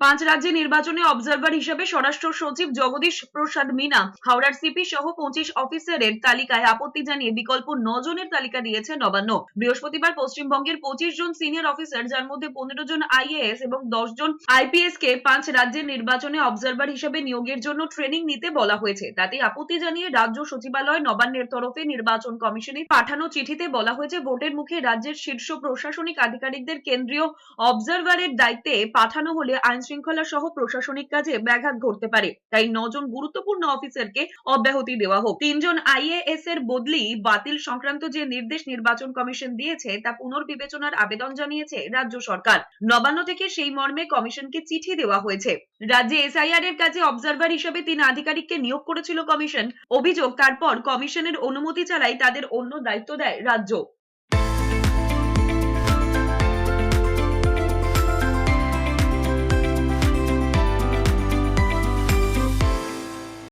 পাঁচ রাজ্যে নির্বাচনে অবজারভার হিসেবে স্বরাষ্ট্র সচিব জগদীশ প্রসাদ মিনা, হাওড়ার সিপি সহ পঁচিশ অফিসারের তালিকায় আপত্তি জানিয়ে বিকল্প জনের তালিকা দিয়েছে নবান্ন। বৃহস্পতিবার পশ্চিমবঙ্গের পঁচিশ জন সিনিয়র অফিসার যার মধ্যে পনেরো জন আইএএস এবং দশ জন আইপিএস কে পাঁচ রাজ্যের নির্বাচনে অবজারভার হিসেবে নিয়োগের জন্য ট্রেনিং নিতে বলা হয়েছে। তাতে আপত্তি জানিয়ে রাজ্য সচিবালয় নবান্নের তরফে নির্বাচন কমিশনে পাঠানো চিঠিতে বলা হয়েছে, ভোটের মুখে রাজ্যের শীর্ষ প্রশাসনিক আধিকারিকদের কেন্দ্রীয় অবজারভারের দায়িত্বে পাঠানো হলে আইন শৃঙ্খলা সহ প্রশাসনিক কাজে ব্যাঘাত ঘটতে পারে। তাই নজন গুরুত্বপূর্ণ অফিসারকে অব্যাহতি দেওয়া হোক। তিনজন আইএএস এর বদলি বাতিল সংক্রান্ত যে নির্দেশ নির্বাচন কমিশন দিয়েছে, তা পুনর্বিবেচনার আবেদন জানিয়েছে রাজ্য সরকার। নবান্ন থেকে সেই মর্মে কমিশনকে চিঠি দেওয়া হয়েছে। রাজ্যে এসআইআর এর কাজে অবজারভার হিসেবে তিন আধিকারিককে নিয়োগ করেছিল কমিশন। অভিযোগ, তারপর কমিশনের অনুমতি ছাড়াই তাদের অন্য দায়িত্ব দেয় রাজ্য।